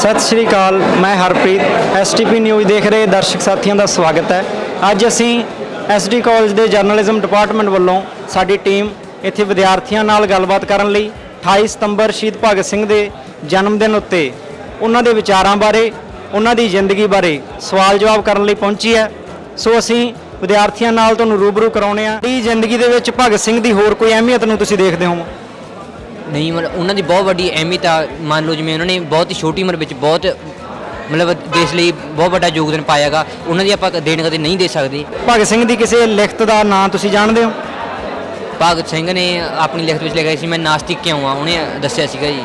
ਸਤਿ ਸ਼੍ਰੀ ਅਕਾਲ, ਮੈਂ Harpreet STP news ਦੇਖ ਰਹੇ ਦਰਸ਼ਕ ਸਾਥੀਆਂ ਦਾ ਸਵਾਗਤ ਹੈ। ਅੱਜ ਅਸੀਂ ਐਸਡੀ ਕਾਲਜ ਦੇ ਜਰਨਲਿਜ਼ਮ ਡਿਪਾਰਟਮੈਂਟ ਵੱਲੋਂ ਸਾਡੀ ਟੀਮ ਇੱਥੇ ਵਿਦਿਆਰਥੀਆਂ ਨਾਲ ਗੱਲਬਾਤ ਕਰਨ ਲਈ 28 ਸਤੰਬਰ ਸ਼ਹੀਦ ਭਗਤ ਸਿੰਘ ਦੇ ਜਨਮ ਦਿਨ ਉੱਤੇ ਉਹਨਾਂ ਦੇ ਵਿਚਾਰਾਂ ਬਾਰੇ, ਉਹਨਾਂ ਦੀ ਜ਼ਿੰਦਗੀ ਬਾਰੇ ਸਵਾਲ ਜਵਾਬ ਕਰਨ ਲਈ ਪਹੁੰਚੀ ਹੈ। ਸੋ ਅਸੀਂ ਵਿਦਿਆਰਥੀਆਂ ਨਾਲ ਤੁਹਾਨੂੰ ਰੂਬਰੂ ਕਰਾਉਣੇ ਆ ਦੀ ਜ਼ਿੰਦਗੀ ਦੇ ਵਿੱਚ ਭਗਤ ਸਿੰਘ ਦੀ ਹੋਰ ਕੋਈ ਅਹਿਮੀਅਤ ਨੂੰ ਤੁਸੀਂ ਦੇਖਦੇ ਹੋ ਨਹੀਂ ਮਤਲਬ ਉਹਨਾਂ ਦੀ ਬਹੁਤ ਵੱਡੀ ਅਹਿਮੀਅਤ ਆ। ਮੰਨ ਲਓ ਜਿਵੇਂ ਉਹਨਾਂ ਨੇ ਬਹੁਤ ਹੀ ਛੋਟੀ ਉਮਰ ਵਿੱਚ ਬਹੁਤ ਮਤਲਬ ਦੇਸ਼ ਲਈ ਬਹੁਤ ਵੱਡਾ ਯੋਗਦਾਨ ਪਾਇਆਗਾ ਉਹਨਾਂ ਦੀ ਆਪਾਂ ਦੇਣ ਕਦੇ ਨਹੀਂ ਦੇ ਸਕਦੇ। ਭਗਤ ਸਿੰਘ ਦੀ ਕਿਸੇ ਲਿਖਤ ਦਾ ਨਾਂ ਤੁਸੀਂ ਜਾਣਦੇ ਹੋ? ਭਗਤ ਸਿੰਘ ਨੇ ਆਪਣੀ ਲਿਖਤ ਵਿੱਚ ਲਿਖਿਆ ਸੀ ਮੈਂ ਨਾਸਤਿਕ ਕਿਉਂ ਆ ਉਹਨੇ ਦੱਸਿਆ ਸੀਗਾ ਜੀ।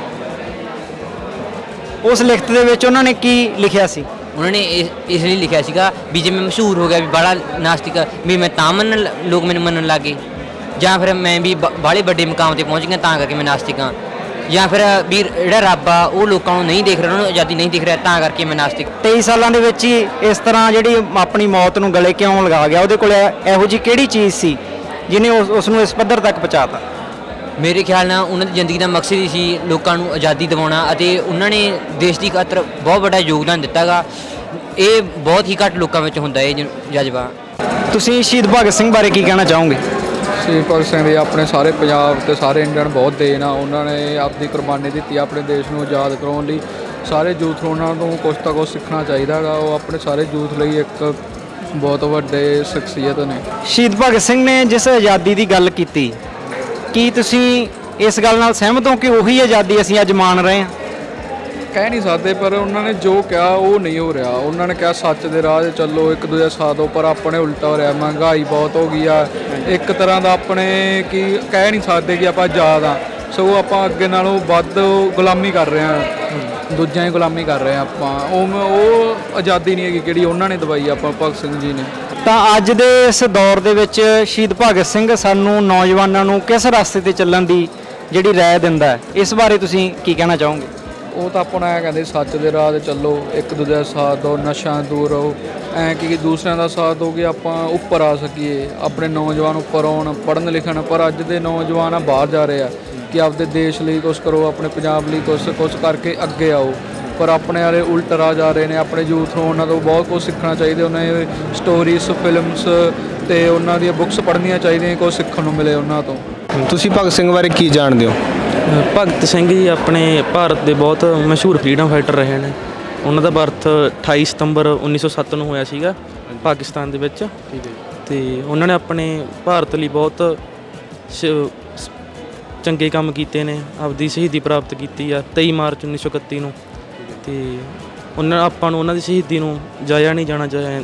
ਉਸ ਲਿਖਤ ਦੇ ਵਿੱਚ ਉਹਨਾਂ ਨੇ ਕੀ ਲਿਖਿਆ ਸੀ? ਉਹਨਾਂ ਨੇ ਇਸ ਲਈ ਲਿਖਿਆ ਸੀਗਾ ਵੀ ਜੇ ਮੈਂ ਮਸ਼ਹੂਰ ਹੋ ਗਿਆ ਵੀ ਬੜਾ ਨਾਸਤਿਕ ਵੀ ਮੈਂ ਤਾਂ ਮੰਨਣ ਲ- ਲੋਕ ਮੈਨੂੰ ਮੰਨਣ ਲੱਗੇ ਜਾਂ ਫਿਰ ਮੈਂ ਵੀ ਬਾਲੇ ਵੱਡੇ ਮੁਕਾਮ ਤੇ ਪਹੁੰਚ ਗਿਆ ਤਾਂ ਕਰਕੇ ਮੈਂ ਨਾਸਤਿਕ ਹਾਂ। ਜਾਂ ਫਿਰ ਵੀ ਜਿਹੜਾ ਰੱਬ ਆ ਉਹ ਲੋਕਾਂ ਨੂੰ ਨਹੀਂ ਦੇਖ ਰਿਹਾ ਉਹਨਾਂ ਨੂੰ ਆਜ਼ਾਦੀ ਨਹੀਂ ਦਿਖ ਰਿਹਾ ਤਾਂ ਕਰਕੇ ਮੈਂ ਨਾਸਤਿਕ। 23 ਸਾਲਾਂ ਦੇ ਵਿੱਚ ਹੀ ਇਸ ਤਰ੍ਹਾਂ ਜਿਹੜੀ ਆਪਣੀ ਮੌਤ ਨੂੰ ਗਲੇ ਕਿਉਂ ਲਗਾ ਗਿਆ ਉਹਦੇ ਕੋਲ ਇਹ- ਜੀ ਕਿਹੜੀ ਚੀਜ਼ ਸੀ ਜਿਹਨੇ ਉਸ ਨੂੰ ਇਸ ਪੱਧਰ ਤੱਕ ਪਹੁੰਚਾਤਾ? ਮੇਰੇ ਖਿਆਲ ਨਾਲ ਉਹਨਾਂ ਦੀ ਜ਼ਿੰਦਗੀ ਦਾ ਮਕਸਦ ਹੀ ਸੀ ਲੋਕਾਂ ਨੂੰ ਆਜ਼ਾਦੀ ਦਿਵਾਉਣਾ ਅਤੇ ਉਹਨਾਂ ਨੇ ਦੇਸ਼ ਦੀ ਖਾਤਰ ਬਹੁਤ ਵੱਡਾ ਯੋਗਦਾਨ ਦਿੱਤਾਗਾ। ਇਹ ਬਹੁਤ ਹੀ ਘੱਟ ਲੋਕਾਂ ਵਿੱਚ ਹੁੰਦਾ ਇਹ ਜਜ਼ਬਾ। ਤੁਸੀਂ ਸ਼ਹੀਦ ਭਗਤ ਸਿੰਘ ਬਾਰੇ ਕੀ ਕਹਿਣਾ ਚਾਹੋਗੇ? ਸ਼ਹੀਦ ਭਗਤ ਸਿੰਘ ਦੇ ਆਪਣੇ ਸਾਰੇ ਪੰਜਾਬ ਤੇ ਸਾਰੇ ਇੰਡੀਅਨ ਬਹੁਤ ਦੇਣ ਆ। ਉਹਨਾਂ ਨੇ ਆਪਦੀ ਕੁਰਬਾਨੀ ਦਿੱਤੀ ਆਪਣੇ ਦੇਸ਼ ਨੂੰ ਆਜ਼ਾਦ ਕਰਾਉਣ ਲਈ। ਸਾਰੇ ਯੂਥ ਨੂੰ ਉਹਨਾਂ ਤੋਂ ਕੁਛ ਤਾਂ ਕੁਛ ਸਿੱਖਣਾ ਚਾਹੀਦਾ ਹੈਗਾ। ਉਹ ਆਪਣੇ ਸਾਰੇ ਯੂਥ ਲਈ ਇੱਕ ਬਹੁਤ ਵੱਡੇ ਸ਼ਖਸੀਅਤ ਨੇ। ਸ਼ਹੀਦ ਭਗਤ ਸਿੰਘ ਨੇ ਜਿਸ ਆਜ਼ਾਦੀ ਦੀ ਗੱਲ ਕੀਤੀ ਕੀ ਤੁਸੀਂ ਇਸ ਗੱਲ ਨਾਲ ਸਹਿਮਤ ਹੋ ਕਿ ਉਹੀ ਆਜ਼ਾਦੀ ਅਸੀਂ ਅੱਜ ਮਾਣ ਰਹੇ ਹਾਂ? ਕਹਿ ਨਹੀਂ ਸਕਦੇ ਪਰ ਉਹਨਾਂ ਨੇ ਜੋ ਕਿਹਾ ਉਹ ਨਹੀਂ ਹੋ ਰਿਹਾ। ਉਹਨਾਂ ਨੇ ਕਿਹਾ ਸੱਚ ਦੇ ਰਾਹ 'ਤੇ ਚੱਲੋ ਇੱਕ ਦੂਜੇ ਸਾਥ ਦਿਓ ਪਰ ਆਪਣੇ ਉਲਟਾ ਹੋ ਰਿਹਾ। ਮਹਿੰਗਾਈ ਬਹੁਤ ਹੋ ਗਈ ਆ। ਇੱਕ ਤਰ੍ਹਾਂ ਦਾ ਆਪਣੇ ਕੀ ਕਹਿ ਨਹੀਂ ਸਕਦੇ ਕਿ ਆਪਾਂ ਆਜ਼ਾਦ ਆ। ਸਗੋਂ ਆਪਾਂ ਅੱਗੇ ਨਾਲੋਂ ਵੱਧ ਗੁਲਾਮੀ ਕਰ ਰਹੇ ਹਾਂ। ਦੂਜਿਆਂ ਦੀ ਗੁਲਾਮੀ ਕਰ ਰਹੇ ਹਾਂ ਆਪਾਂ। ਉਹ ਉਹ ਆਜ਼ਾਦੀ ਨਹੀਂ ਹੈਗੀ ਕਿਹੜੀ ਉਹਨਾਂ ਨੇ ਦਵਾਈ ਆਪਾਂ, ਭਗਤ ਸਿੰਘ ਜੀ ਨੇ। ਤਾਂ ਅੱਜ ਦੇ ਇਸ ਦੌਰ ਦੇ ਵਿੱਚ ਸ਼ਹੀਦ ਭਗਤ ਸਿੰਘ ਸਾਨੂੰ ਨੌਜਵਾਨਾਂ ਨੂੰ ਕਿਸ ਰਸਤੇ ਤੇ ਚੱਲਣ ਦੀ ਜਿਹੜੀ ਰਾਏ ਦਿੰਦਾ ਹੈ, ਇਸ ਬਾਰੇ ਤੁਸੀਂ ਕੀ ਕਹਿਣਾ ਚਾਹੋਗੇ? ਉਹ ਤਾਂ ਆਪਣਾ ਐ ਕਹਿੰਦੇ ਸੱਚ ਦੇ ਰਾਹ ਤੇ ਚੱਲੋ, ਇੱਕ ਦੂਜੇ ਦਾ ਸਾਥ ਦਿਓ, ਨਸ਼ਿਆਂ ਦੂਰ ਰਹੋ। ਐ ਕਿ ਦੂਸਰਿਆਂ ਦਾ ਸਾਥ ਦੋਗੇ ਆਪਾਂ ਉੱਪਰ ਆ ਸਕੀਏ, ਆਪਣੇ ਨੌਜਵਾਨ ਉੱਪਰ ਆਉਣ, ਪੜ੍ਹਨ ਲਿਖਣ, ਪਰ ਅੱਜ ਦੇ ਨੌਜਵਾਨ ਆ, ਬਾਹਰ ਜਾ ਰਹੇ ਆ ਕਿ ਆਪਦੇ ਦੇਸ਼ ਲਈ ਕੁਝ ਕਰੋ, ਆਪਣੇ ਪੰਜਾਬ ਲਈ ਕੁਝ ਕੁਝ ਕਰਕੇ ਅੱਗੇ ਆਓ। ਪਰ ਆਪਣੇ ਵਾਲੇ ਉਲਟ ਰਾਹ ਜਾ ਰਹੇ ਨੇ, ਆਪਣੇ ਯੂਥ ਨੂੰ ਉਹਨਾਂ ਤੋਂ ਬਹੁਤ ਕੁਝ ਸਿੱਖਣਾ ਚਾਹੀਦਾ, ਉਹਨਾਂ ਦੇ ਸਟੋਰੀਜ਼ ਫਿਲਮਸ ਤੇ ਉਹਨਾਂ ਦੀਆਂ ਬੁੱਕਸ ਪੜ੍ਹਨੀਆਂ ਚਾਹੀਦੀਆਂ ਕੁਝ ਸਿੱਖਣ ਨੂੰ ਮਿਲੇ ਉਹਨਾਂ ਤੋਂ। ਤੁਸੀਂ ਭਗਤ ਸਿੰਘ ਬਾਰੇ ਕੀ ਜਾਣਦੇ ਹੋ? ਭਗਤ ਸਿੰਘ ਜੀ ਆਪਣੇ ਭਾਰਤ ਦੇ ਬਹੁਤ ਮਸ਼ਹੂਰ ਫਰੀडम ਫਾਈਟਰ ਰਹੇ ਨੇ। ਉਹਨਾਂ ਦਾ ਬਰਥ 28 ਸਤੰਬਰ 1907 ਨੂੰ ਹੋਇਆ ਸੀਗਾ ਪਾਕਿਸਤਾਨ ਦੇ ਵਿੱਚ। ਤੇ ਉਹਨਾਂ ਨੇ ਆਪਣੇ ਭਾਰਤ ਲਈ ਬਹੁਤ ਚੰਗੇ ਕੰਮ ਕੀਤੇ ਨੇ ਆਪਦੀ ਸ਼ਹੀਦੀ ਪ੍ਰਾਪਤ ਕੀਤੀ ਆ 23 ਮਾਰਚ 1931 ਨੂੰ। ਤੇ ਉਹਨਾਂ ਆਪਾਂ ਨੂੰ ਉਹਨਾਂ ਦੀ ਸ਼ਹੀਦੀ ਨੂੰ ਜਾਇਆ ਨਹੀਂ ਜਾਣਾ ਚਾਹੀਦਾ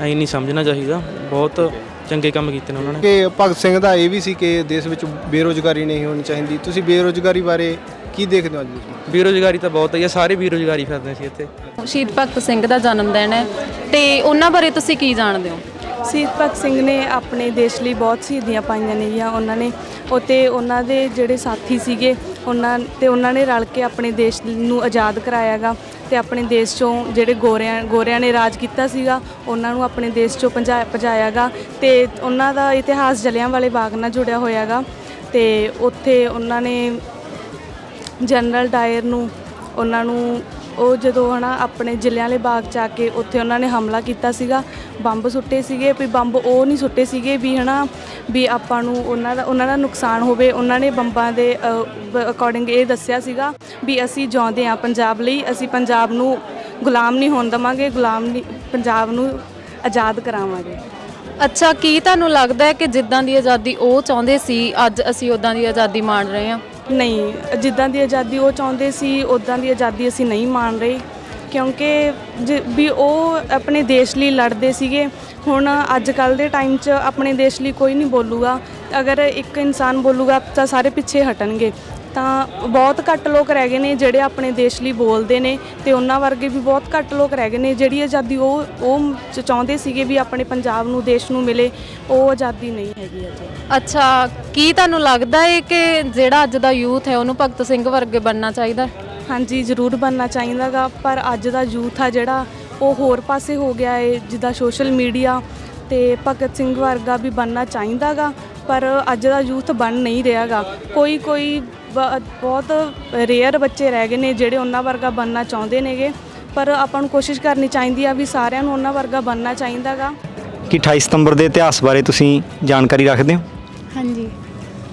ਐਂ ਨਹੀਂ ਸਮਝਣਾ ਚਾਹੀਦਾ। ਬਹੁਤ ਚੰਗੇ ਕੰਮ ਕੀਤੇ ਨੇ ਉਹਨਾਂ ਨੇ। ਕਿ ਭਗਤ ਸਿੰਘ ਦਾ ਇਹ ਵੀ ਸੀ ਕਿ ਦੇਸ਼ ਵਿੱਚ ਬੇਰੋਜ਼ਗਾਰੀ ਨਹੀਂ ਹੋਣੀ ਚਾਹੀਦੀ। ਤੁਸੀਂ ਬੇਰੋਜ਼ਗਾਰੀ ਬਾਰੇ ਕੀ ਦੇਖਦੇ ਹੋ ਅੱਜ ਤੁਸੀਂ ਬੇਰੁਜ਼ਗਾਰੀ ਤਾਂ ਬਹੁਤ ਹੈ ਸਾਰੇ ਬੇਰੁਜ਼ਗਾਰੀ ਫਿਰਦੇ ਸੀ ਇੱਥੇ। ਸ਼ਹੀਦ ਭਗਤ ਸਿੰਘ ਦਾ ਜਨਮ ਦਿਨ ਹੈ ਤੇ ਉਹਨਾਂ ਬਾਰੇ ਤੁਸੀਂ ਕੀ ਜਾਣਦੇ ਹੋ? ਸ਼ਹੀਦ ਭਗਤ ਸਿੰਘ ਨੇ ਆਪਣੇ ਦੇਸ਼ ਲਈ ਬਹੁਤ ਸ਼ਹੀਦੀਆਂ ਪਾਈਆਂ ਨੇਗੀਆਂ। ਉਹਨਾਂ ਨੇ ਉਤੇ ਉਹਨਾਂ ਦੇ ਜਿਹੜੇ ਸਾਥੀ ਸੀਗੇ ਉਹਨਾਂ ਤੇ ਉਹਨਾਂ ਨੇ ਰਲ ਕੇ ਆਪਣੇ ਦੇਸ਼ ਨੂੰ ਆਜ਼ਾਦ ਕਰਾਇਆਗਾ ਤੇ ਆਪਣੇ ਦੇਸ਼ ਚੋਂ ਜਿਹੜੇ ਗੋਰਿਆਂ ਗੋਰਿਆਂ ਨੇ ਰਾਜ ਕੀਤਾ ਸੀਗਾ, ਉਹਨਾਂ ਨੂੰ ਆਪਣੇ ਦੇਸ਼ ਚੋਂ ਭਜਾ, ਭਜਾਇਆਗਾ ਤੇ ਉਹਨਾਂ ਦਾ ਇਤਿਹਾਸ ਜਲਿਆਂ ਬਾਗ ਨਾਲ ਜੁੜਿਆ ਹੋਇਆਗਾ ਤੇ ਉੱਥੇ ਉਹਨਾਂ ਨੇ ਜਨਰਲ ਡਾਇਰ ਨੂੰ, ਉਹਨਾਂ ਨੂੰ ਉਹ ਜਦੋਂ ਹਨਾ ਆਪਣੇ ਜ਼ਿਲ੍ਹਿਆਂ ਵਾਲੇ ਬਾਗ ਚ ਆ ਕੇ ਉੱਥੇ ਉਹਨਾਂ ਨੇ ਹਮਲਾ ਕੀਤਾ ਸੀਗਾ, ਬੰਬ ਸੁੱਟੇ ਸੀਗੇ ਵੀ ਬੰਬ ਉਹ ਨਹੀਂ ਸੁੱਟੇ ਸੀਗੇ ਵੀ ਹਨਾ ਵੀ ਆਪਾਂ ਨੂੰ ਉਹਨਾਂ ਦਾ ਉਹਨਾਂ ਦਾ ਨੁਕਸਾਨ ਹੋਵੇ, ਉਹਨਾਂ ਨੇ ਬੰਬਾਂ ਦੇ ਅਕੋਰਡਿੰਗ ਇਹ ਦੱਸਿਆ ਸੀਗਾ ਵੀ ਅਸੀਂ ਜਿਉਂਦੇ ਆ ਪੰਜਾਬ ਲਈ, ਅਸੀਂ ਪੰਜਾਬ ਨੂੰ ਗੁਲਾਮ ਨਹੀਂ ਹੋਣ ਦਵਾਂਗੇ, ਗੁਲਾਮ ਨਹੀਂ, ਪੰਜਾਬ ਨੂੰ ਆਜ਼ਾਦ ਕਰਾਵਾਂਗੇ। ਅੱਛਾ, ਕੀ ਤੁਹਾਨੂੰ ਲੱਗਦਾ ਹੈ ਕਿ ਜਿੱਦਾਂ ਦੀ ਆਜ਼ਾਦੀ ਉਹ ਚਾਹੁੰਦੇ ਸੀ, ਅੱਜ ਅਸੀਂ ਉਦਾਂ ਦੀ ਆਜ਼ਾਦੀ ਮਾਣ ਰਹੇ ਹਾਂ? ਨਹੀਂ, ਜਿੱਦਾਂ ਦੀ ਆਜ਼ਾਦੀ ਉਹ ਚਾਹੁੰਦੇ ਸੀ ਉਦਾਂ ਦੀ ਆਜ਼ਾਦੀ ਅਸੀਂ ਨਹੀਂ ਮਾਣ ਰਹੇ। ਕਿਉਂਕਿ ਜ- ਵੀ ਉਹ ਆਪਣੇ ਦੇਸ਼ ਲਈ ਲੜਦੇ ਸੀਗੇ, ਹੁਣ ਅੱਜ ਕੱਲ ਦੇ ਟਾਈਮ 'ਚ ਆਪਣੇ ਦੇਸ਼ ਲਈ ਕੋਈ ਨਹੀਂ ਬੋਲੂਗਾ। ਅਗਰ ਇੱਕ ਇਨਸਾਨ ਬੋਲੂਗਾ ਤਾਂ ਸਾਰੇ ਪਿੱਛੇ ਹਟਣਗੇ। ਤਾਂ ਬਹੁਤ ਘੱਟ ਲੋਕ ਰਹਿ ਗਏ ਨੇ ਜਿਹੜੇ ਆਪਣੇ ਦੇਸ਼ ਲਈ ਬੋਲਦੇ ਨੇ ਤੇ ਉਹਨਾਂ ਵਰਗੇ ਵੀ ਬਹੁਤ ਘੱਟ ਲੋਕ ਰਹਿ ਗਏ ਨੇ। ਜਿਹੜੀ ਆਜ਼ਾਦੀ ਉਹ ਉਹ ਚ- ਚਾਹੁੰਦੇ ਸੀਗੇ ਵੀ ਆਪਣੇ ਪੰਜਾਬ ਨੂੰ ਦੇਸ਼ ਨੂੰ ਮਿਲੇ ਉਹ ਆਜ਼ਾਦੀ ਨਹੀਂ ਹੈਗੀ ਅਜੇ। ਅੱਛਾ ਕੀ ਤੁਹਾਨੂੰ ਲੱਗਦਾ ਹੈ ਕਿ ਜਿਹੜਾ ਅੱਜ ਦਾ ਯੂਥ ਹੈ ਉਹਨੂੰ ਭਗਤ ਸਿੰਘ ਵਰਗੇ ਬਣਨਾ ਚਾਹੀਦਾ? ਹੈ? ਹਾਂਜੀ ਜ਼ਰੂਰ ਬਣਨਾ ਚਾਹੀਦਾਗਾ ਪਰ ਅੱਜ ਦਾ ਯੂਥ ਆ ਜਿਹੜਾ ਉਹ ਹੋਰ ਪਾਸੇ ਹੋ ਗਿਆ ਏ ਜਿੱਦਾਂ ਸੋਸ਼ਲ ਮੀਡੀਆ ਤੇ ਭਗਤ ਸਿੰਘ ਵਰਗਾ ਵੀ ਬਣਨਾ ਚਾਹੀਦਾਗਾ ਪਰ ਅੱਜ ਦਾ ਯੂਥ ਬਣ ਨਹੀਂ ਰਿਹਾਗਾ ਕੋਈ ਕੋਈ ਬਹੁਤ ਰੇਅਰ ਬੱਚੇ ਰਹਿ ਗਏ ਨੇ ਜਿਹੜੇ ਉਹਨਾਂ ਵਰਗਾ ਬਣਨਾ ਚਾਹੁੰਦੇ ਨੇਗੇ। ਪਰ ਆਪਾਂ ਨੂੰ ਕੋਸ਼ਿਸ਼ ਕਰਨੀ ਚਾਹੀਦੀ ਆ ਵੀ ਸਾਰਿਆਂ ਨੂੰ ਉਹਨਾਂ ਵਰਗਾ ਬਣਨਾ ਚਾਹੀਦਾਗਾ ਕਿ 28 ਸਤੰਬਰ ਦੇ ਇਤਿਹਾਸ ਬਾਰੇ ਤੁਸੀਂ ਜਾਣਕਾਰੀ ਰੱਖਦੇ ਹੋ? ਹਾਂਜੀ।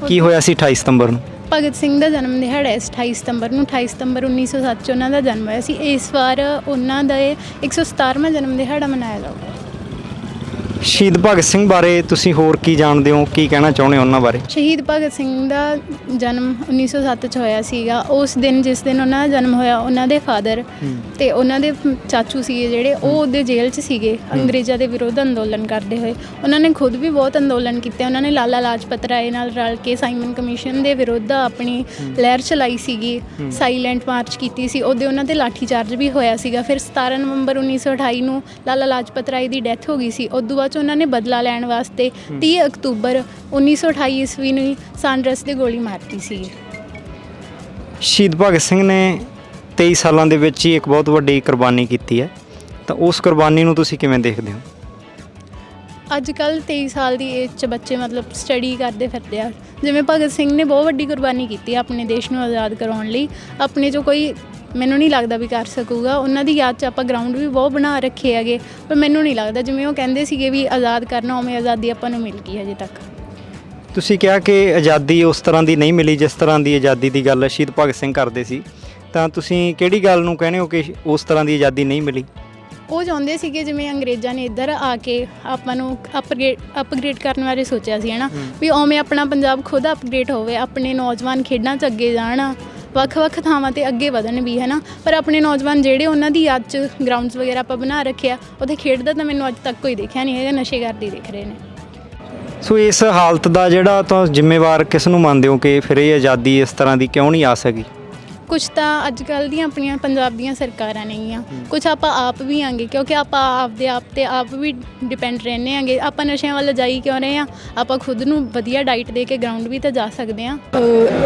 ਕੀ ਹੋਇਆ ਸੀ 28 ਸਤੰਬਰ ਨੂੰ? ਭਗਤ ਸਿੰਘ ਦਾ ਜਨਮ ਦਿਹਾੜਾ ਹੈ 28 ਸਤੰਬਰ ਨੂੰ। 28 ਸਤੰਬਰ 1907 ਚ ਉਹਨਾਂ ਦਾ ਜਨਮ ਹੋਇਆ ਸੀ। ਇਸ ਵਾਰ ਉਹਨਾਂ ਦਾ ਇਹ 117ਵਾਂ ਜਨਮ ਦਿਹਾੜਾ ਮਨਾਇਆ ਜਾਊਗਾ। ਸ਼ਹੀਦ ਭਗਤ ਸਿੰਘ ਬਾਰੇ ਤੁਸੀਂ ਹੋਰ ਕੀ ਜਾਣਦੇ ਹੋ ਕੀ ਕਹਿਣਾ ਚਾਹੁੰਦੇ ਹੋ ਉਹਨਾਂ ਬਾਰੇ? ਸ਼ਹੀਦ ਭਗਤ ਸਿੰਘ ਦਾ ਜਨਮ 1907 ਚ ਹੋਇਆ ਸੀਗਾ। ਉਸ ਦਿਨ ਜਿਸ ਦਿਨ ਉਹਨਾਂ ਦਾ ਜਨਮ ਹੋਇਆ ਉਹਨਾਂ ਦੇ ਫਾਦਰ ਤੇ ਉਹਨਾਂ ਦੇ ਚਾਚੂ ਸੀਗੇ ਜਿਹੜੇ ਉਹ ਉਹਦੇ ਜੇਲ੍ਹ 'ਚ ਸੀਗੇ। ਅੰਗਰੇਜ਼ਾਂ ਦੇ ਵਿਰੁੱਧ ਅੰਦੋਲਨ ਕਰਦੇ ਹੋਏ। ਉਹਨਾਂ ਨੇ ਖੁਦ ਵੀ ਬਹੁਤ ਅੰਦੋਲਨ ਕੀਤੇ। ਉਹਨਾਂ ਨੇ ਲਾਲਾ ਲਾਜਪਤ ਰਾਏ ਨਾਲ ਰਲ ਕੇ ਸਾਈਮਨ ਕਮਿਸ਼ਨ ਦੇ ਵਿਰੁੱਧ ਆਪਣੀ ਲਹਿਰ ਚਲਾਈ ਸੀਗੀ। ਸਾਇਲੈਂਟ ਮਾਰਚ ਕੀਤੀ ਸੀ। ਉਹਦੇ ਉਹਨਾਂ ਤੇ ਲਾਠੀ ਚਾਰਜ ਵੀ ਹੋਇਆ ਸੀਗਾ। ਫਿਰ 17 ਨਵੰਬਰ 1928 ਨੂੰ ਲਾਲਾ ਲਾਜਪਤ ਰਾਏ ਦੀ ਡੈਥ ਹੋ ਗਈ ਸੀ। ਉਸ ਤੋਂ ਬਾਅਦ 'ਚ ਉਹਨਾਂ ਨੇ ਬਦਲਾ ਲੈਣ ਵਾਸਤੇ 30 ਅਕਤੂਬਰ 1928 ਈਸਵੀ ਨੂੰ ਹੀ ਸਾਂਡਰਸ ਦੇ ਗੋਲੀ ਮਾਰਤੀ ਸੀ। ਸ਼ਹੀਦ ਭਗਤ ਸਿੰਘ ਨੇ 23 ਸਾਲਾਂ ਦੇ ਵਿੱਚ ਹੀ ਇੱਕ ਬਹੁਤ ਵੱਡੀ ਕੁਰਬਾਨੀ ਕੀਤੀ ਹੈ। ਤਾਂ ਉਸ ਕੁਰਬਾਨੀ ਨੂੰ ਤੁਸੀਂ ਕਿਵੇਂ ਦੇਖਦੇ ਹੋ? ਅੱਜ ਕੱਲ 23 ਸਾਲ ਦੀ ਏਜ 'ਚ ਬੱਚੇ ਮਤਲਬ ਸਟੱਡੀ ਕਰਦੇ ਫਿਰਦੇ ਆ। ਜਿਵੇਂ ਭਗਤ ਸਿੰਘ ਨੇ ਬਹੁਤ ਵੱਡੀ ਕੁਰਬਾਨੀ ਕੀਤੀ ਆਪਣੇ ਦੇਸ਼ ਨੂੰ ਆਜ਼ਾਦ ਕਰਾਉਣ ਲਈ। ਆਪਣੇ 'ਚੋਂ ਕੋਈ ਮੈਨੂੰ ਨਹੀਂ ਲੱਗਦਾ ਵੀ ਕਰ ਸਕੂਗਾ। ਉਹਨਾਂ ਦੀ ਯਾਦ 'ਚ ਆਪਾਂ ਗਰਾਊਂਡ ਵੀ ਬਹੁਤ ਬਣਾ ਰੱਖੇ ਹੈਗੇ ਪਰ ਮੈਨੂੰ ਨਹੀਂ ਲੱਗਦਾ। ਜਿਵੇਂ ਉਹ ਕਹਿੰਦੇ ਸੀਗੇ ਵੀ ਆਜ਼ਾਦ ਕਰਨਾ ਉਵੇਂ ਆਜ਼ਾਦੀ ਆਪਾਂ ਨੂੰ ਮਿਲ ਗਈ ਹਜੇ ਤੱਕ। ਤੁਸੀਂ ਕਿਹਾ ਕਿ ਆਜ਼ਾਦੀ ਉਸ ਤਰ੍ਹਾਂ ਦੀ ਨਹੀਂ ਮਿਲੀ ਜਿਸ ਤਰ੍ਹਾਂ ਦੀ ਆਜ਼ਾਦੀ ਦੀ ਗੱਲ ਸ਼ਹੀਦ ਭਗਤ ਸਿੰਘ ਕਰਦੇ ਸੀ। ਤਾਂ ਤੁਸੀਂ ਕਿਹੜੀ ਗੱਲ ਨੂੰ ਕਹਿੰਦੇ ਹੋ ਕਿ ਉਸ ਤਰ੍ਹਾਂ ਦੀ ਆਜ਼ਾਦੀ ਨਹੀਂ ਮਿਲੀ? ਉਹ ਚਾਹੁੰਦੇ ਸੀਗੇ ਜਿਵੇਂ ਅੰਗਰੇਜ਼ਾਂ ਨੇ ਇੱਧਰ ਆ ਕੇ ਆਪਾਂ ਨੂੰ ਅਪਗ੍ਰੇਡ ਅਪਗ੍ਰੇਡ ਕਰਨ ਬਾਰੇ ਸੋਚਿਆ ਸੀ ਹਨਾ? ਵੀ ਉਵੇਂ ਆਪਣਾ ਪੰਜਾਬ ਖੁਦ ਅਪਗ੍ਰੇਡ ਹੋਵੇ ਆਪਣੇ ਨੌਜਵਾਨ ਖੇਡਾਂ 'ਚ ਅੱਗੇ ਜਾਣ ਵੱਖ-ਵੱਖ ਥਾਵਾਂ ਤੇ ਅੱਗੇ ਵਧਣ ਵੀ ਹੈ ਨਾ ਪਰ ਆਪਣੇ ਨੌਜਵਾਨ ਜਿਹੜੇ ਉਹਨਾਂ ਦੀ ਯਾਦ 'ਚ ਗਰਾਊਂਡਸ ਵਗੈਰਾ ਆਪਾਂ ਬਣਾ ਰੱਖਿਆ ਉੱਥੇ ਖੇਡਦਾ ਤਾਂ ਮੈਨੂੰ ਅੱਜ ਤੱਕ ਕੋਈ ਦੇਖਿਆ ਨਹੀਂ ਹੈਗਾ, ਨਸ਼ੇ ਕਰਦੇ ਹੀ ਦਿਖ ਰਹੇ ਨੇ। ਸੋ ਇਸ ਹਾਲਤ ਦਾ ਜਿਹੜਾ ਤਾਂ ਜ਼ਿੰਮੇਵਾਰ ਕਿਸ ਨੂੰ ਮੰਨਦੇ ਹੋ ਕਿ ਫਿਰ ਇਹ ਆਜ਼ਾਦੀ ਇਸ ਤਰ੍ਹਾਂ ਦੀ ਕਿਉਂ ਨਹੀਂ ਆ ਸਕੀ? ਕੁਝ ਤਾਂ ਅੱਜ ਕੱਲ ਦੀਆਂ ਆਪਣੀਆਂ ਪੰਜਾਬ ਦੀਆਂ ਸਰਕਾਰਾਂ ਨਹੀਂ ਆ ਕੁਝ ਆਪਾਂ ਆਪ ਵੀ ਆਂਗੇ ਕਿਉਂਕਿ ਆਪਾਂ ਆਪਦੇ ਆਪ ਤੇ ਆਪ ਵੀ ਡਿਪੈਂਡ ਰਹਿੰਦੇ ਆਂਗੇ। ਆਪਾਂ ਨਸ਼ਿਆਂ ਵੱਲ ਜਾਈ ਕਿਉਂ ਰਹੇ ਆ? ਆਪਾਂ ਖੁਦ ਨੂੰ ਵਧੀਆ ਡਾਈਟ ਦੇ ਕੇ ਗਰਾਊਂਡ ਵੀ ਤਾਂ ਜਾ ਸਕਦੇ ਆ।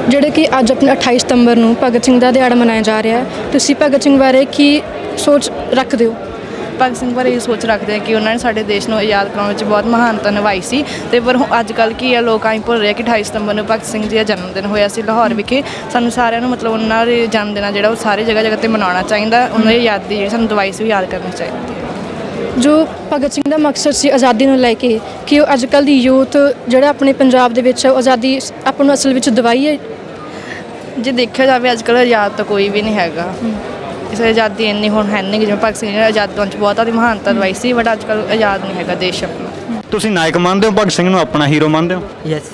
ਜਿਹੜੇ ਕਿ ਅੱਜ ਆਪਣਾ 28 ਸਤੰਬਰ ਨੂੰ ਭਗਤ ਸਿੰਘ ਦਾ ਦਿਹਾੜਾ ਮਨਾਇਆ ਜਾ ਰਿਹਾ ਹੈ ਤੁਸੀਂ ਭਗਤ ਸਿੰਘ ਬਾਰੇ ਕੀ ਸੋਚ ਰੱਖਦੇ ਹੋ? ਭਗਤ ਸਿੰਘ ਬਾਰੇ ਇਹ ਸੋਚ ਰੱਖਦੇ ਆ ਕਿ ਉਹਨਾਂ ਨੇ ਸਾਡੇ ਦੇਸ਼ ਨੂੰ ਆਜ਼ਾਦ ਕਰਾਉਣ ਵਿੱਚ ਬਹੁਤ ਮਹਾਨਤਾ ਨਿਭਾਈ ਸੀ। ਤੇ ਪਰ ਹੁਣ ਅੱਜ ਕੱਲ ਕੀ ਆ ਲੋਕ ਆਈ ਭੁੱਲ ਰਹੇ ਕਿ 28 ਸਤੰਬਰ ਨੂੰ ਭਗਤ ਸਿੰਘ ਜੀ ਦਾ ਜਨਮ ਦਿਨ ਹੋਇਆ ਸੀ ਲਾਹੌਰ ਵਿਖੇ। ਸਾਨੂੰ ਸਾਰਿਆਂ ਨੂੰ ਮਤਲਬ ਉਹਨਾਂ ਦੇ ਜਨਮ ਦਿਨ ਜਿਹੜਾ ਉਹ ਸਾਰੇ ਜਗ੍ਹਾ ਜਗ੍ਹਾ ਤੇ ਮਨਾਉਣਾ ਚਾਹੀਦਾ। ਉਹਨਾਂ ਦੀ ਯਾਦ ਦੀ ਜਿਹੜੀ ਸਾਨੂੰ ਦਵਾਈ ਸੀ ਉਹ ਯਾਦ ਕਰਨੀ ਚਾਹੀਦੀ ਹੈ। ਜੋ ਭਗਤ ਸਿੰਘ ਦਾ ਮਕਸਦ ਸੀ ਆਜ਼ਾਦੀ ਨੂੰ ਲੈ ਕੇ ਕਿ ਉਹ ਅੱਜ ਕੱਲ ਦੀ ਯੂਥ ਜਿਹੜਾ ਆਪਣੇ ਪੰਜਾਬ ਦੇ ਵਿੱਚ ਉਹ ਆਜ਼ਾਦੀ ਆਪਾਂ ਨੂੰ ਅਸਲ ਵਿੱਚ ਦਵਾਈ ਹੈ। ਜੇ ਦੇਖਿਆ ਜਾਵੇ ਅੱਜ ਕੱਲ੍ਹ ਆਜ਼ਾਦ ਤਾਂ ਕੋਈ ਵੀ ਨਹੀਂ ਹੈਗਾ। ਇਸ ਆਜ਼ਾਦੀ ਇੰਨੀ ਹੁਣ ਹੈ ਨਹੀਂ ਕਿ ਜਿਵੇਂ ਭਗਤ ਸਿੰਘ ਨੇ ਆਜ਼ਾਦ ਕਰਾਉਣ 'ਚ ਬਹੁਤ ਆਦੀ ਮਹਾਨਤਾ ਦਵਾਈ ਸੀ ਬਟ ਅੱਜ ਕੱਲ੍ਹ ਆਜ਼ਾਦ ਨਹੀਂ ਹੈਗਾ ਦੇਸ਼ ਆਪਣਾ। ਤੁਸੀਂ ਨਾਇਕ ਮੰਨਦੇ ਹੋ ਭਗਤ ਸਿੰਘ ਨੂੰ ਆਪਣਾ ਹੀਰੋ ਮੰਨਦੇ ਹੋ? ਯੈਸ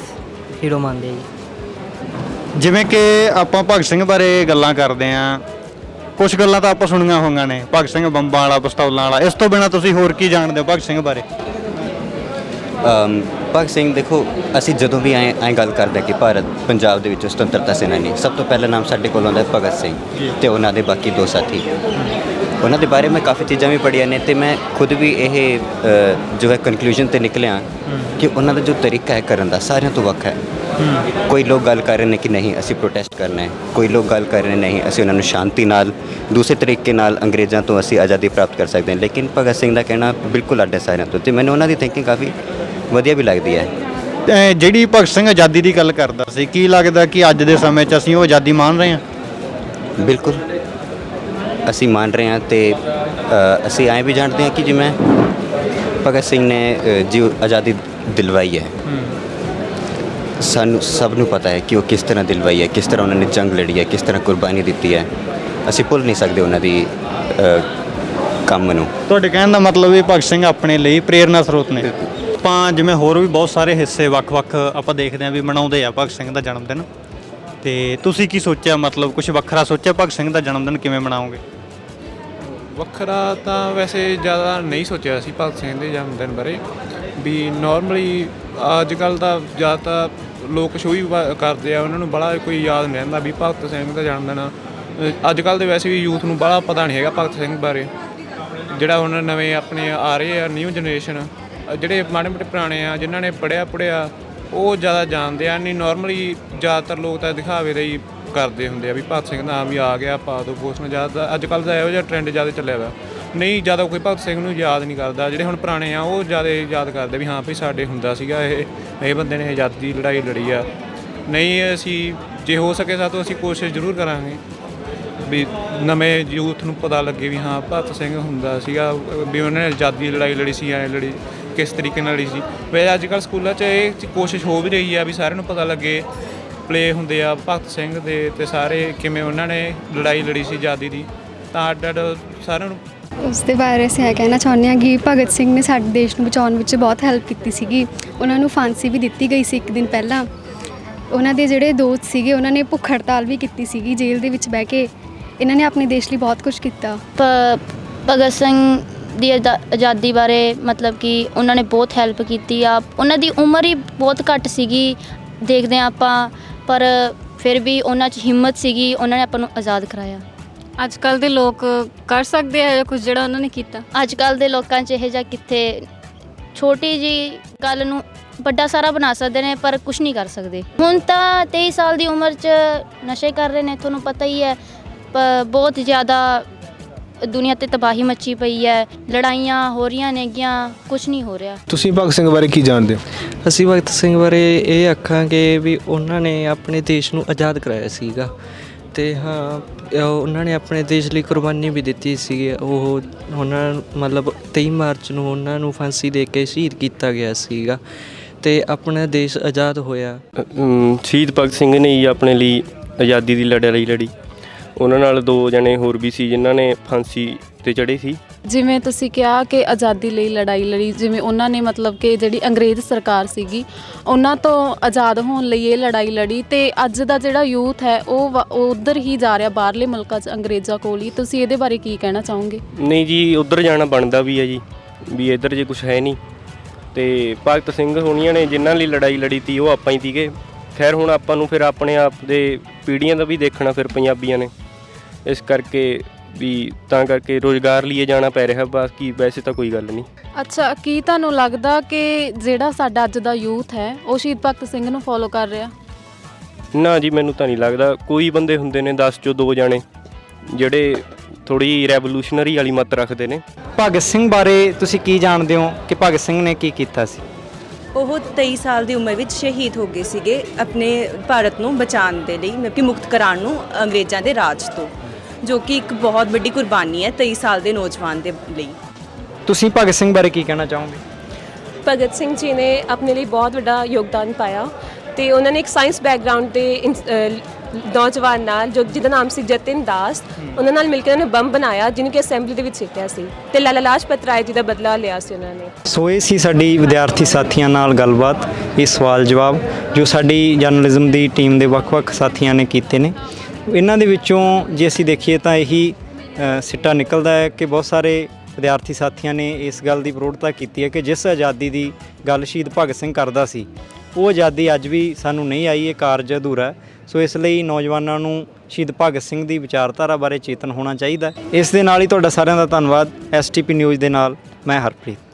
ਹੀਰੋ ਮੰਨਦੇ ਜੀ। ਜਿਵੇਂ ਕਿ ਆਪਾਂ ਭਗਤ ਸਿੰਘ ਬਾਰੇ ਗੱਲਾਂ ਕਰਦੇ ਆਂ ਕੁਝ ਗੱਲਾਂ ਤਾਂ ਆਪਾਂ ਸੁਣੀਆਂ ਹੋਈਆਂ ਨੇ ਭਗਤ ਸਿੰਘ ਬੰਬਾਂ ਵਾਲਾ ਪਿਸਤੌਲਾਂ ਵਾਲਾ ਇਸ ਤੋਂ ਬਿਨਾ ਤੁਸੀਂ ਹੋਰ ਕੀ ਜਾਣਦੇ ਹੋ ਭਗਤ ਸਿੰਘ ਬਾਰੇ? ਭਗਤ ਸਿੰਘ ਦੇਖੋ ਅਸੀਂ ਜਦੋਂ ਵੀ ਐਂ ਐਂ ਗੱਲ ਕਰਦੇ ਕਿ ਭਾਰਤ ਪੰਜਾਬ ਦੇ ਵਿੱਚ ਸੁਤੰਤਰਤਾ ਸੈਨਾਨੀ ਸਭ ਤੋਂ ਪਹਿਲਾ ਨਾਮ ਸਾਡੇ ਕੋਲ ਆਉਂਦਾ ਹੈ ਭਗਤ ਸਿੰਘ ਤੇ ਉਹਨਾਂ ਦੇ ਬਾਕੀ ਦੋ ਸਾਥੀ। ਉਹਨਾਂ ਦੇ ਬਾਰੇ ਮੈਂ ਕਾਫੀ ਚੀਜ਼ਾਂ ਵੀ ਪੜ੍ਹੀਆਂ ਨੇ ਤੇ ਮੈਂ ਖੁਦ ਵੀ ਇਹ ਅ, ਜੋ ਹੈ ਕਨਕਲੂਜਨ ਤੇ ਨਿਕਲਿਆ ਕਿ ਉਹਨਾਂ ਦਾ ਜੋ ਤਰੀਕਾ ਹੈ ਕਰਨ ਦਾ ਸਾਰਿਆਂ ਤੋਂ ਵੱਖ ਹੈ। ਕੋਈ ਲੋਕ ਗੱਲ ਕਰ ਰਹੇ ਨੇ ਕਿ ਨਹੀਂ ਅਸੀਂ ਪ੍ਰੋਟੈਸਟ ਕਰਨਾ ਹੈ। ਕੋਈ ਲੋਕ ਗੱਲ ਕਰ ਰਹੇ ਨੇ ਨਹੀਂ ਅਸੀਂ ਉਹਨਾਂ ਨੂੰ ਸ਼ਾਂਤੀ ਨਾਲ ਦੂਸਰੇ ਤਰੀਕੇ ਨਾਲ ਅੰਗਰੇਜ਼ਾਂ ਤੋਂ ਅਸੀਂ ਆਜ਼ਾਦੀ ਪ੍ਰਾਪਤ ਕਰ ਸਕਦੇ ਹਾਂ। ਲੇਕਿਨ ਭਗਤ ਸਿੰਘ ਦਾ ਕਹਿਣਾ ਬਿਲਕੁਲ ਅੱਡ ਹੈ ਸਾਰਿਆਂ ਤੋਂ ਤੇ ਮੈਨੂੰ ਉਹਨਾਂ ਦੀ ਥਿੰਕਿੰਗ ਕਾਫੀ ਵਧੀਆ ਵੀ ਲੱਗਦੀ ਹੈ। ਅਹ ਜਿਹੜੀ ਭਗਤ ਸਿੰਘ ਆਜ਼ਾਦੀ ਦੀ ਗੱਲ ਕਰਦਾ ਸੀ ਕੀ ਲੱਗਦਾ ਕਿ ਅੱਜ ਦੇ ਸਮੇਂ 'ਚ ਅਸੀਂ ਉਹ ਆਜ਼ਾਦੀ ਮਾਣ ਰਹੇ ਹਾਂ? ਬਿਲਕੁਲ। ਅਸੀਂ ਮੰਨ ਰਹੇ ਹਾਂ ਤੇ ਅ, ਅਸੀਂ ਐਂ ਵੀ ਜਾਣਦੇ ਹਾਂ ਕਿ ਜਿਵੇਂ ਭਗਤ ਸਿੰਘ ਨੇ ਅ, ਜੋ ਆਜ਼ਾਦੀ ਦਿਲਵਾਈ ਹੈ। ਸਾਨੂੰ ਸਭ ਨੂੰ ਪਤਾ ਹੈ ਕਿ ਉਹ ਕਿਸ ਤਰ੍ਹਾਂ ਦਿਲਵਾਈ ਹੈ ਕਿਸ ਤਰ੍ਹਾਂ ਉਹਨਾਂ ਨੇ ਜੰਗ ਲੜੀ ਹੈ ਕਿਸ ਤਰ੍ਹਾਂ ਕੁਰਬਾਨੀ ਦਿੱਤੀ ਹੈ। ਅਸੀਂ ਭੁੱਲ ਨਹੀਂ ਸਕਦੇ ਉਹਨਾਂ ਦੀ ਅ, ਕੰਮ ਨੂੰ। ਤੁਹਾਡੇ ਕਹਿਣ ਦਾ ਮਤਲਬ ਇਹ ਭਗਤ ਸਿੰਘ ਆਪਣੇ ਲਈ ਪ੍ਰੇਰਨਾ ਸਰੋਤ ਨੇ। ਆਪਾਂ ਜਿਵੇਂ ਹੋਰ ਵੀ ਬਹੁਤ ਸਾਰੇ ਹਿੱਸੇ ਵੱਖ-ਵੱਖ ਆਪਾਂ ਦੇਖਦੇ ਆਂ ਵੀ ਮਨਾਉਂਦੇ ਆ ਭਗਤ ਸਿੰਘ ਦਾ ਜਨਮ ਦਿਨ। ਤੇ ਤੁਸੀਂ ਕੀ ਸੋਚਿਆ? ਮਤਲਬ ਕੁਝ ਵੱਖਰਾ ਸੋਚਿਆ ਭਗਤ ਸਿੰਘ ਦਾ ਜਨਮ ਦਿਨ ਕਿਵੇਂ ਮਨਾਓਗੇ? ਵੱਖਰਾ ਤਾਂ ਵੈਸੇ ਜ਼ਿਆਦਾ ਨਹੀਂ ਸੋਚਿਆ ਸੀ ਭਗਤ ਸਿੰਘ ਦੇ ਜਨਮ ਦਿਨ ਬਾਰੇ। ਵੀ ਨਾਰਮਲੀ ਅੱਜ ਕੱਲ ਤਾਂ ਜ਼ਿਆਦਾਤਰ ਲੋਕ ਸ਼ੋਅ ਹੀ ਕਰਦੇ ਆ, ਉਹਨਾਂ ਨੂੰ ਬੜਾ ਕੋਈ ਯਾਦ ਨਹੀਂ ਰਹਿੰਦਾ ਵੀ ਭਗਤ ਸਿੰਘ ਦਾ ਜਨਮ ਦਿਨ। ਅੱਜ ਕੱਲ ਦੇ ਵੈਸੇ ਵੀ ਯੂਥ ਨੂੰ ਬੜਾ ਪਤਾ ਨਹੀਂ ਹੈਗਾ ਭਗਤ ਸਿੰਘ ਬਾਰੇ। ਜਿਹੜਾ ਹੁਣ ਨਵੇਂ ਆਪਣੇ ਆ ਰਹੇ ਆ ਨਿਊ ਜਨਰੇਸ਼ਨ ਜਿਹੜੇ ਮਾੜੇ ਮੋਟੇ ਪੁਰਾਣੇ ਆ, ਜਿਨ੍ਹਾਂ ਨੇ ਪੜਿਆ ਪੜਿਆ ਉਹ ਜ਼ਿਆਦਾ ਜਾਣਦੇ ਆ। ਨਹੀਂ ਨਾਰਮਲੀ ਜ਼ਿਆਦਾਤਰ ਲੋਕ ਤਾਂ ਦਿਖਾਵੇ ਦਾ ਹੀ ਕਰਦੇ ਹੁੰਦੇ ਆ ਵੀ ਭਗਤ ਸਿੰਘ ਦਾ ਨਾਮ ਵੀ ਆ ਗਿਆ, ਪਾ ਦੋ, ਪੋਸਟ ਨੂੰ ਜ਼ਿਆਦਾ ਅੱਜ ਕੱਲ ਦਾ ਇਹੋ ਜਿਹਾ ਟ੍ਰੈਂਡ ਜ਼ਿਆਦਾ ਚੱਲਿਆ ਵਾ। ਨਹੀਂ, ਜ਼ਿਆਦਾ ਕੋਈ ਭਗਤ ਸਿੰਘ ਨੂੰ ਯਾਦ ਨਹੀਂ ਕਰਦਾ। ਜਿਹੜੇ ਹੁਣ ਪੁਰਾਣੇ ਆ, ਉਹ ਜ਼ਿਆਦਾ ਯਾਦ ਕਰਦੇ ਵੀ ਹਾਂ ਵੀ ਸਾਡੇ ਹੁੰਦਾ ਸੀਗਾ ਇਹ ਇਹ ਬੰਦੇ ਨੇ ਆਜ਼ਾਦੀ ਦੀ ਲੜਾਈ ਲੜੀ ਆ। ਨਹੀਂ, ਅਸੀਂ ਜੇ ਹੋ ਸਕੇ ਸਾਤੋਂ ਅਸੀਂ ਕੋਸ਼ਿਸ਼ ਜ਼ਰੂਰ ਕਰਾਂਗੇ ਵੀ ਨਵੇਂ ਯੂਥ ਨੂੰ ਪਤਾ ਲੱਗੇ ਵੀ ਹਾਂ, ਭਗਤ ਸਿੰਘ ਹੁੰਦਾ ਸੀਗਾ, ਵੀ ਉਹਨਾਂ ਨੇ ਆਜ਼ਾਦੀ ਦੀ ਲੜਾਈ ਲੜੀ ਸੀ, ਐ ਲੜੀ। ਕਿਸ ਤਰੀਕੇ ਨਾਲ ਲੜੀ ਸੀ। ਵੈਸੇ ਅੱਜ ਕੱਲ੍ਹ ਸਕੂਲਾਂ 'ਚ ਇਹ ਕੋਸ਼ਿਸ਼ ਹੋ ਵੀ ਰਹੀ ਆ ਵੀ ਸਾਰਿਆਂ ਨੂੰ ਪਤਾ ਲੱਗੇ ਪਲੇ ਹੁੰਦੇ ਆ ਭਗਤ ਸਿੰਘ ਦੇ ਤੇ ਸਾਰੇ ਕਿਵੇਂ ਉਹਨਾਂ ਨੇ ਲੜਾਈ ਲੜੀ ਸੀ ਆਜ਼ਾਦੀ ਦੀ। ਤਾਂ ਅੱਡ ਅੱਡ ਸਾਰਿਆਂ ਨੂੰ ਉਸ ਦੇ ਬਾਰੇ ਅਸੀਂ ਇਹ ਕਹਿਣਾ ਚਾਹੁੰਦੇ ਹਾਂ ਕਿ ਭਗਤ ਸਿੰਘ ਨੇ ਸਾਡੇ ਦੇਸ਼ ਨੂੰ ਬਚਾਉਣ ਵਿੱਚ ਬਹੁਤ ਹੈਲਪ ਕੀਤੀ ਸੀਗੀ। ਉਹਨਾਂ ਨੂੰ ਫਾਂਸੀ ਵੀ ਦਿੱਤੀ ਗਈ ਸੀ ਇੱਕ ਦਿਨ ਪਹਿਲਾਂ। ਉਹਨਾਂ ਦੇ ਜਿਹੜੇ ਦੋਸਤ ਸੀਗੇ ਉਹਨਾਂ ਨੇ ਭੁੱਖ ਹੜਤਾਲ ਵੀ ਕੀਤੀ ਸੀਗੀ ਜੇਲ੍ਹ ਦੇ ਵਿੱਚ ਬਹਿ ਕੇ। ਇਹਨਾਂ ਨੇ ਆਪਣੇ ਦੇਸ਼ ਲਈ ਬਹੁਤ ਕੁਝ ਕੀਤਾ। ਭਗਤ ਸਿੰਘ ਦੀ ਆਜ਼ਾ- ਆਜ਼ਾਦੀ ਬਾਰੇ ਮਤਲਬ ਕਿ ਉਹਨਾਂ ਨੇ ਬਹੁਤ ਹੈਲਪ ਕੀਤੀ ਆ। ਉਹਨਾਂ ਦੀ ਉਮਰ ਹੀ ਬਹੁਤ ਘੱਟ ਸੀਗੀ ਦੇਖਦੇ ਹਾਂ ਆਪਾਂ ਪਰ ਫਿਰ ਵੀ ਉਹਨਾਂ 'ਚ ਹਿੰਮਤ ਸੀਗੀ ਉਹਨਾਂ ਨੇ ਆਪਾਂ ਨੂੰ ਆਜ਼ਾਦ ਕਰਾਇਆ। ਅੱਜ ਕੱਲ ਦੇ ਲੋਕ ਕਰ ਸਕਦੇ ਆ ਕੁਝ ਜਿਹੜਾ ਉਹਨਾਂ ਨੇ ਕੀਤਾ? ਅੱਜ ਕੱਲ ਦੇ ਲੋਕਾਂ 'ਚ ਇਹ ਜਿਹਾ ਕਿੱਥੇ ਛੋਟੀ ਜੀ ਗੱਲ ਨੂੰ ਵੱਡਾ ਸਾਰਾ ਬਣਾ ਸਕਦੇ ਨੇ ਪਰ ਕੁਝ ਨਹੀਂ ਕਰ ਸਕਦੇ। ਹੁਣ ਤਾਂ 23 ਸਾਲ ਦੀ ਉਮਰ 'ਚ ਨਸ਼ੇ ਕਰ ਰਹੇ ਨੇ ਤੁਹਾਨੂੰ ਪਤਾ ਹੀ ਹੈ ਪ- ਬਹੁਤ ਜ਼ਿਆਦਾ ਦੁਨੀਆ ਤੇ ਤਬਾਹੀ ਮੱਚੀ ਪਈ ਹੈ ਲੜਾਈਆਂ ਹੋ ਰਹੀਆਂ ਨੇਗੀਆਂ ਕੁਝ ਨਹੀਂ ਹੋ ਰਿਹਾ। ਤੁਸੀਂ ਭਗਤ ਸਿੰਘ ਬਾਰੇ ਕੀ ਜਾਣਦੇ ਹੋ? ਅਸੀਂ ਭਗਤ ਸਿੰਘ ਬਾਰੇ ਇਹ ਆਖਾਂਗੇ ਵੀ ਉਹਨਾਂ ਨੇ ਆਪਣੇ ਦੇਸ਼ ਨੂੰ ਆਜ਼ਾਦ ਕਰਾਇਆ ਸੀਗਾ। ਤੇ ਹਾਂ ਉਹਨਾਂ ਨੇ ਆਪਣੇ ਦੇਸ਼ ਲਈ ਕੁਰਬਾਨੀ ਵੀ ਦਿੱਤੀ ਸੀਗੀ। ਉਹ ਉਹਨਾਂ ਮਤਲਬ 23 ਮਾਰਚ ਨੂੰ ਉਹਨਾਂ ਨੂੰ ਫਾਂਸੀ ਦੇ ਕੇ ਸ਼ਹੀਦ ਕੀਤਾ ਗਿਆ ਸੀਗਾ। ਤੇ ਆਪਣਾ ਦੇਸ਼ ਆਜ਼ਾਦ ਹੋਇਆ। ਸ਼ਹੀਦ ਭਗਤ ਸਿੰਘ ਨੇ ਹੀ ਆਪਣੇ ਲਈ ਆਜ਼ਾਦੀ ਦੀ ਲੜਾਈ ਲੜੀ। ਉਹਨਾਂ ਨਾਲ ਦੋ ਜਣੇ ਹੋਰ ਵੀ ਸੀ ਜਿਨ੍ਹਾਂ ਨੇ ਫਾਂਸੀ ਤੇ ਚੜੇ ਸੀ। ਜਿਵੇਂ ਤੁਸੀਂ ਕਿਹਾ ਕਿ ਆਜ਼ਾਦੀ ਲਈ ਲੜਾਈ ਲੜੀ ਜਿਵੇਂ ਉਹਨਾਂ ਨੇ ਮਤਲਬ ਕਿ ਜਿਹੜੀ ਅੰਗਰੇਜ਼ ਸਰਕਾਰ ਸੀਗੀ ਉਹਨਾਂ ਤੋਂ ਆਜ਼ਾਦ ਹੋਣ ਲਈ ਇਹ ਲੜਾਈ ਲੜੀ ਤੇ ਅੱਜ ਦਾ ਜਿਹੜਾ ਯੂਥ ਹੈ ਉਹ ਉਧਰ ਹੀ ਜਾ ਰਿਹਾ ਬਾਹਰਲੇ ਮੁਲਕਾਂ 'ਚ ਅੰਗਰੇਜ਼ਾਂ ਕੋਲ ਹੀ। ਤੁਸੀਂ ਇਹਦੇ ਬਾਰੇ ਕੀ ਕਹਿਣਾ ਚਾਹੋਗੇ? ਨਹੀਂ ਜੀ ਉੱਧਰ ਜਾਣਾ ਬਣਦਾ ਵੀ ਹੈ ਜੀ ਵੀ ਇੱਧਰ ਜੇ ਕੁਝ ਹੈ ਨਹੀਂ। ਤੇ ਭਗਤ ਸਿੰਘ ਹੋਣੀਆਂ ਨੇ ਜਿਨ੍ਹਾਂ ਲਈ ਲੜਾਈ ਲੜੀ ਤੀ ਉਹ ਆਪਾਂ ਹੀ ਤੀਗੇ ਖੈਰ ਹੁਣ ਆਪਾਂ ਨੂੰ ਫਿਰ ਆਪਣੇ ਆਪ ਦੇ ਪੀੜ੍ਹੀਆਂ ਦਾ ਵੀ ਦੇਖਣਾ ਫਿਰ ਪੰਜਾਬੀਆਂ ਨੇ। ਇਸ ਕਰਕੇ ਵੀ ਤਾਂ ਕਰਕੇ ਰੋਜ਼ਗਾਰ ਲਈ ਜਾਣਾ ਪੈ ਰਿਹਾ ਬਾਕੀ ਵੈਸੇ ਤਾਂ ਕੋਈ ਗੱਲ ਨਹੀਂ। ਅੱਛਾ ਕੀ ਤੁਹਾਨੂੰ ਲੱਗਦਾ ਕਿ ਜਿਹੜਾ ਸਾਡਾ ਅੱਜ ਦਾ ਯੂਥ ਹੈ ਉਹ ਸ਼ਹੀਦ ਭਗਤ ਸਿੰਘ ਨੂੰ ਫੋਲੋ ਕਰ ਰਿਹਾ? ਨਾ ਜੀ ਮੈਨੂੰ ਤਾਂ ਨਹੀਂ ਲੱਗਦਾ। ਕੋਈ ਬੰਦੇ ਹੁੰਦੇ ਨੇ 10 ਚੋਂ ਦੋ ਜਾਣੇ ਜਿਹੜੇ ਥੋੜੀ ਰੈਵੋਲੂਸ਼ਨਰੀ ਵਾਲੀ ਮਤ ਰੱਖਦੇ ਨੇ। ਭਗਤ ਸਿੰਘ ਬਾਰੇ ਤੁਸੀਂ ਕੀ ਜਾਣਦੇ ਹੋ ਕਿ ਭਗਤ ਸਿੰਘ ਨੇ ਕੀ ਕੀਤਾ ਸੀ? ਉਹ 23 ਸਾਲ ਦੀ ਉਮਰ ਵਿੱਚ ਸ਼ਹੀਦ ਹੋ ਗਏ ਸੀਗੇ ਆਪਣੇ ਭਾਰਤ ਨੂੰ ਬਚਾਉਣ ਦੇ ਲਈ ਮਤਲਬ ਕਿ ਮੁਕਤ ਕਰਾਉਣ ਨੂੰ ਅੰਗਰੇਜ਼ਾਂ ਦੇ ਰਾਜ ਤੋਂ। ਜੋ ਕਿ ਇੱਕ ਬਹੁਤ ਵੱਡੀ ਕੁਰਬਾਨੀ ਹੈ 23 ਸਾਲ ਦੇ ਨੌਜਵਾਨ ਦੇ ਲਈ। ਤੁਸੀਂ ਭਗਤ ਸਿੰਘ ਬਾਰੇ ਕੀ ਕਹਿਣਾ ਚਾਹੋਗੇ? ਭਗਤ ਸਿੰਘ ਜੀ ਨੇ ਆਪਣੇ ਲਈ ਬਹੁਤ ਵੱਡਾ ਯੋਗਦਾਨ ਪਾਇਆ ਤੇ ਉਹਨਾਂ ਨੇ ਇੱਕ ਸਾਇੰਸ ਬੈਕਗ੍ਰਾਉਂਡ ਦੇ ਇੰਸ- ਅਹ ਨੌਜਵਾਨ ਨਾਲ ਜੋ ਜਿਹਦਾ ਨਾਮ ਸੀ ਜਤਿਨ ਦਾਸ ਉਹਨਾਂ ਨਾਲ ਮਿਲ ਕੇ ਉਹਨਾਂ ਨੇ ਬੰਬ ਬਣਾਇਆ ਜਿਹਨੂੰ ਕਿ ਅਸੈਂਬਲੀ ਦੇ ਵਿੱਚ ਸਿੱਟਿਆ ਸੀ ਤੇ ਲਾਲਾ ਲਾਜਪਤ ਰਾਏ ਜੀ ਦਾ ਬਦਲਾ ਲਿਆ ਸੀ ਉਹਨਾਂ ਨੇ। ਸੋ ਇਹ ਸੀ ਸਾਡੀ ਵਿਦਿਆਰਥੀ ਸਾਥੀਆਂ ਨਾਲ ਗੱਲਬਾਤ ਇਹ ਸਵਾਲ ਜਵਾਬ ਜੋ ਸਾਡੀ ਜਰਨਲਿਜ਼ਮ ਦੀ ਟੀਮ ਦੇ ਵੱਖ-ਵੱਖ ਸਾਥੀਆਂ ਨੇ ਕੀਤੇ ਨੇ। ਇਹਨਾਂ ਦੇ ਵਿੱਚੋਂ ਜੇ ਅਸੀਂ ਦੇਖੀਏ ਤਾਂ ਇਹੀ ਸਿੱਟਾ ਨਿਕਲਦਾ ਹੈ ਕਿ ਬਹੁਤ ਸਾਰੇ ਵਿਦਿਆਰਥੀ ਸਾਥੀਆਂ ਨੇ ਇਸ ਗੱਲ ਦੀ ਪ੍ਰੋੜਤਾ ਕੀਤੀ ਹੈ ਕਿ ਜਿਸ ਆਜ਼ਾਦੀ ਦੀ ਗੱਲ ਸ਼ਹੀਦ ਭਗਤ ਸਿੰਘ ਕਰਦਾ ਸੀ, ਉਹ ਆਜ਼ਾਦੀ ਅੱਜ ਵੀ ਸਾਨੂੰ ਨਹੀਂ ਆਈ, ਇਹ ਕਾਰਜ ਅਧੂਰਾ ਹੈ। ਸੋ ਇਸ ਲਈ ਨੌਜਵਾਨਾਂ ਨੂੰ ਸ਼ਹੀਦ ਭਗਤ ਸਿੰਘ ਦੀ ਵਿਚਾਰਧਾਰਾ ਬਾਰੇ ਚੇਤਨ ਹੋਣਾ ਚਾਹੀਦਾ ਇਸ ਦੇ ਨਾਲ ਹੀ ਤੁਹਾਡਾ ਸਾਰਿਆਂ ਦਾ ਧੰਨਵਾਦ। ਐਸਟੀਪੀ ਨਿਊਜ਼ ਦੇ ਨਾਲ ਮੈਂ ਹਰਪ੍ਰੀਤ।